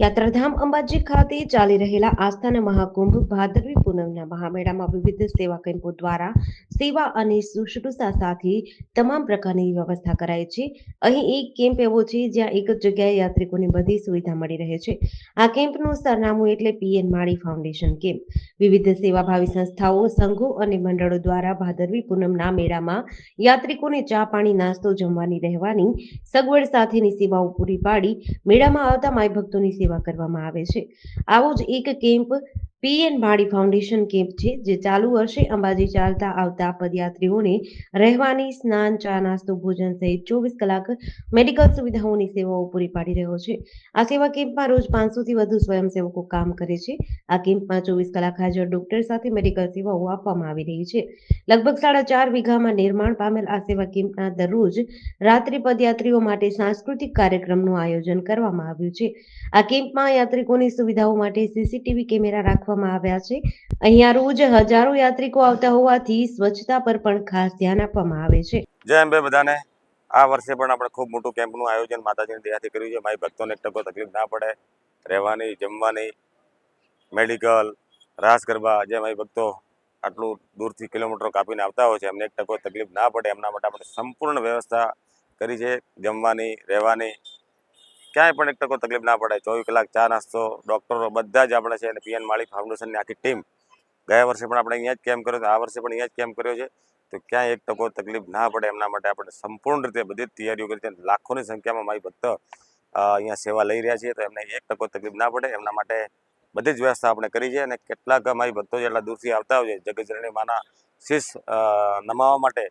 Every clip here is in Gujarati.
યાત્રાધામ અંબાજી ખાતે ચાલી રહેલા આસ્થાના મહાકુંભ ભાદરવી પૂનમના મહામેળામાં વિવિધ સેવા કેમ્પો દ્વારા સેવા અને શુશ્રૂષા સાથે તમામ પ્રકારની વ્યવસ્થા કરાય છે. અહીં એક કેમ્પ એવો છે જ્યાં એક જ જગ્યાએ યાત્રિકોને બધી સુવિધા મળી રહે છે. આ કેમ્પનું સરનામું એટલે પીએન માળી ફાઉન્ડેશન કેમ્પ. વિવિધ સેવાભાવી સંસ્થાઓ, સંઘો અને મંડળો દ્વારા ભાદરવી પૂનમના મેળામાં યાત્રિકોને ચા પાણી, નાસ્તો, જમવાની, રહેવાની સગવડ સાથેની સેવાઓ પૂરી પાડી મેળામાં આવતા માય ભક્તોની સેવા કરવામાં આવે છે. આવો જ એક camp PN Bhadi foundation camp છે, જે ચાલુ વર્ષે અંબાજી ચાલતા આવતા પદયાત્રીઓને રહેવાની, સ્નાન, ચા નાસ્તો, ભોજન સહિત ચોવીસ કલાક મેડિકલ સુવિધાઓની સેવાઓ પૂરી પાડી રહ્યો છે. આ સેવા કેમ્પમાં રોજ પાંચસોથી વધુ સ્વયંસેવકો કામ કરે છે. આ કેમ્પમાં ચોવીસ કલાક હાજર ડોક્ટર સાથે મેડિકલ સેવાઓ આપવામાં આવી રહી છે. લગભગ સાડા ચાર વીઘામાં નિર્માણ પામેલ આ સેવા કેમ્પના દરરોજ રાત્રિ પદયાત્રીઓ માટે સાંસ્કૃતિક કાર્યક્રમનું આયોજન કરવામાં આવ્યું છે. આ કેમ્પમાં યાત્રિકોની સુવિધાઓ માટે સીસીટીવી કેમેરા રાખવામાં આવ્યા છે. અહીંયા રોજ હજારો યાત્રિકો આવતા હોવાથી સ્વચ્છતા પર પણ ખાસ ધ્યાન આપવામાં આવે છે. જય અંબે બધાને. આ વર્ષે પણ આપણે ખૂબ મોટું કેમ્પનું આયોજન માતાજીની દયાથી કર્યું છે. મારી ભક્તોને એક ટકો તકલીફ ના પડે. રહેવાની, જમવાની, મેડિકલ, રાસ ગરબા, જે મારી ભક્તો આટલું દૂરથી કિલોમીટરો કાપીને આવતા હોય છે, એમને એક ટકો તકલીફ ના પડે. એમના માટે આપણે સંપૂર્ણ વ્યવસ્થા કરી છે. જમવાની, રહેવાની ક્યાંય પણ એક ટકો તકલીફ ના પડે ચોવીસ કલાક ચા નાસ્તો ડૉક્ટરો બધા જ આપણે છે અને પીએન માળી ફાઉન્ડેશનની આખી ટીમ ગયા વર્ષે પણ આપણે અહીંયા જ કેમ્પ કર્યો હતો આ વર્ષે પણ અહીંયા જ કેમ્પ કર્યો છે. તો ક્યાંય એક ટકો તકલીફ ના પડે એમના માટે આપણે સંપૂર્ણ રીતે બધી જ તૈયારીઓ કરી છે લાખોની સંખ્યામાં મારી ભક્ત અહીંયા સેવા લઈ રહ્યા છીએ તો એમને એક ટકો તકલીફ ના પડે. એમના માટે બધી જ વ્યવસ્થા આપણે કરી છે અને કેટલાક મારી ભક્તો જેટલા દૂરથી આવતા હોય છે જગતજનની માના શીશ અ, નમાવવા માટે.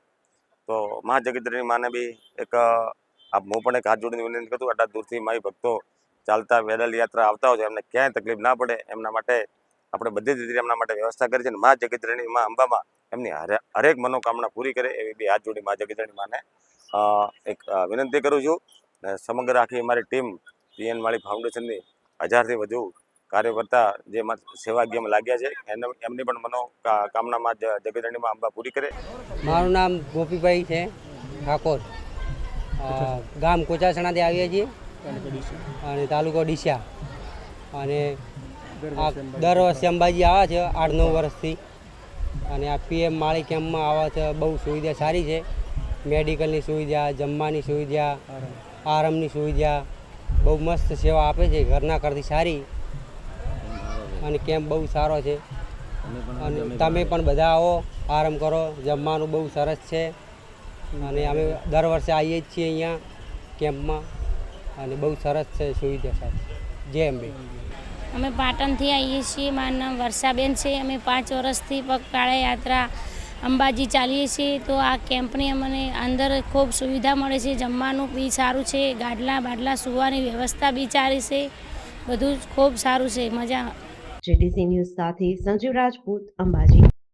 તો મા જગતજનની માને બી એક આપ હું પણ એક હાથ જોડીને વિનંતી કરું આટલા દૂરથી મારી ભક્તો ચાલતા પેદલ યાત્રા આવતા હોય છે, એમને ક્યાંય તકલીફ ના પડે, એમના માટે આપણે બધી જ રીતે એમના માટે વ્યવસ્થા કરી છે અને મા જગતજનની મા અંબામાં એમની હરેક મનોકામના પૂરી કરે એવી બી હાથ જોડી મા જગતજનની માને એક વિનંતી કરું છું અને સમગ્ર આખી અમારી ટીમ પીએન માળી ફાઉન્ડેશનની હજારથી વધુ કાર્યકર્તા જે સેવાગ્યમાં લાગ્યા છે એને એમની પણ મનો કા- કામનામાં અંબા પૂરી કરે. મારું નામ ગોપીભાઈ છે ઠાકોર. ગામ કોચાસણાથી આવીએ છીએ. અને તાલુકો ડીસા અને દર વર્ષે અંબાજી આવે છે આઠ નવ વર્ષથી. અને આ પીએમ માળી કેમ્પમાં આવે છે બહુ સુવિધા સારી છે. મેડિકલની સુવિધા જમવાની સુવિધા આરામની સુવિધા બહુ મસ્ત સેવા આપે છે ઘરના કરતી સારી. અને કેમ્પ બહુ સારો છે. અને તમે પણ બધા આવો આરામ કરો જમવાનું બહુ સરસ છે. અને અમે દર વર્ષે આવીએ જ છીએ અહીંયા કેમ્પમાં. અને બહુ સરસ છે સુવિધા સાથે જય અંબે. અમે પાટણથી આવીએ છીએ. મારું નામ વર્ષાબેન છે. અમે પાંચ વર્ષથી પગપાળા યાત્રા અંબાજી ચાલીએ છીએ. તો આ કેમ્પની અમને અંદર ખૂબ સુવિધા મળે છે. જમવાનું બી સારું છે. ગાડલા બાડલા સુવાની વ્યવસ્થા બી સારી છે. બધું જ ખૂબ સારું છે. મજા જેડીસી ન્યૂઝ સાથે સંજીવ રાજપૂત અંબાજી.